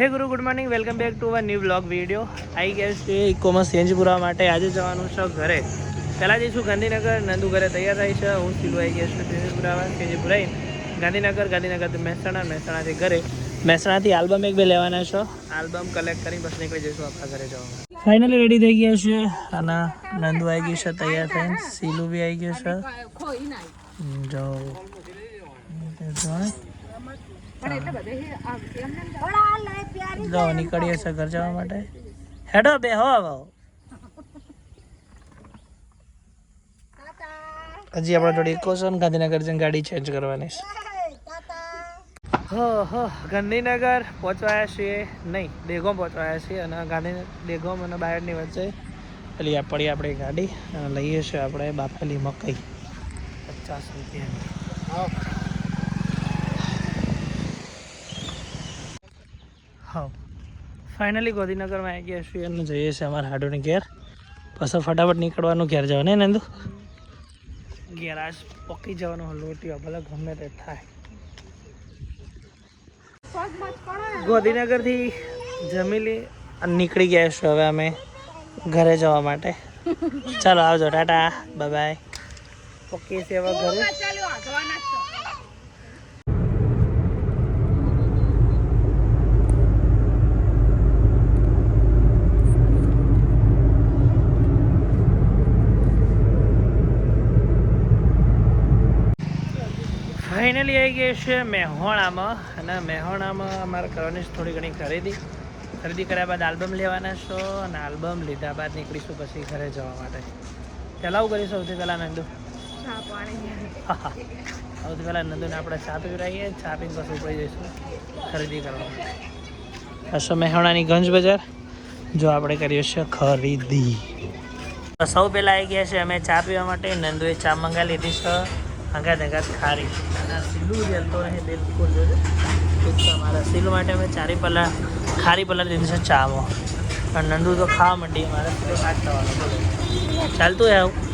હે ગુરુ good morning welcome back to a new vlog video આવી ગયા છે ઇકોમર્સ ચેન્જ પૂરવા માટે આજે જવાનું છે ઘરે. પહેલાં જઈશું ગાંધીનગર નંદુ ઘરે તૈયાર થાય છે. હું સીલું આવી ગયા છું ચેન્જ પૂરાવા ચેન્જ પુરાઈને ગાંધીનગર ગાંધીનગરથી મહેસાણા મહેસાણાથી ઘરે. મહેસાણાથી આલ્બમ એક બે લેવાના છો. આલ્બમ કલેક્ટ કરી બસ નીકળી જઈશું આપણા ઘરે જવા ફાઇનલી રેડી થઈ ગયા છે. અને નંદુ આવી ગયું છે તૈયાર થઈને. સીલું બી આવી ગયું છે. જાઓ. જો જો નીકળીએ છે ઘર જવા માટે. હેડો બે હો હજી આપણા જોડે ઇકો છે ગાંધીનગર જઈને ગાડી ચેન્જ કરવાની છે. હો હો ગાંધીનગર પહોંચવાયા છીએ. નહીં દેગોમ પહોંચવાયા છીએ અને ગાંધી દેગોમ અને બાયડની વચ્ચે પેલી પડી આપણી ગાડી. અને લઈએ છીએ આપણે બાફેલી મકઈ. પચાસ રૂપિયા. હા. ફાઇનલી ગોધીનગરમાં આવી ગયા છીએ અને જઈએ છીએ અમારા હાડોની ઘેર. પછી ફટાફટ નીકળવાનું ઘેર જવાનું ને નંદુ ગેરાજ પકી જવાનો લોટી ભલે ગમે તે થાય. ગાંધીનગરથી જમીલી અને નીકળી ગયા છીએ હવે અમે ઘરે જવા માટે. ચાલો આવજો, ટાટા બાય બાય પકી છે હવે ઘરે. ફાઇનલી આવી ગયા છે મેહોણામાં અને મેહોણામાં અમારે કરવાની છે થોડી ઘણી ખરીદી. ખરીદી કર્યા બાદ આલ્બમ લેવાના છો અને આલ્બમ લીધા બાદ નીકળીશું પછી ઘરે જવા માટે. પહેલાં આવું કરીશું સૌથી પહેલાં નંદુ? હા સૌથી પહેલાં નંદુને આપણે ચા પીવડાવીએ ચા પીને પછી ઉપડી જઈશું ખરીદી કરવા. હશો મહેણાની ગંજ બજાર? જો આપણે કરીએ છીએ ખરીદી. સૌ પહેલાં આવી ગયા છે અમે ચા પીવા માટે. નંદુએ ચા મંગાવી લીધી છે. અંગાત અંગાત ખારી. અને સીલું જલતો રહે બિલકુલ જોજો અમારા સીલું માટે અમે ચારી પલા ખારી પલા લીધું છે ચામાં. અને નંદુ તો ખાવા માંડી મારે હાથ થવાનો. ચાલતું હે આવું.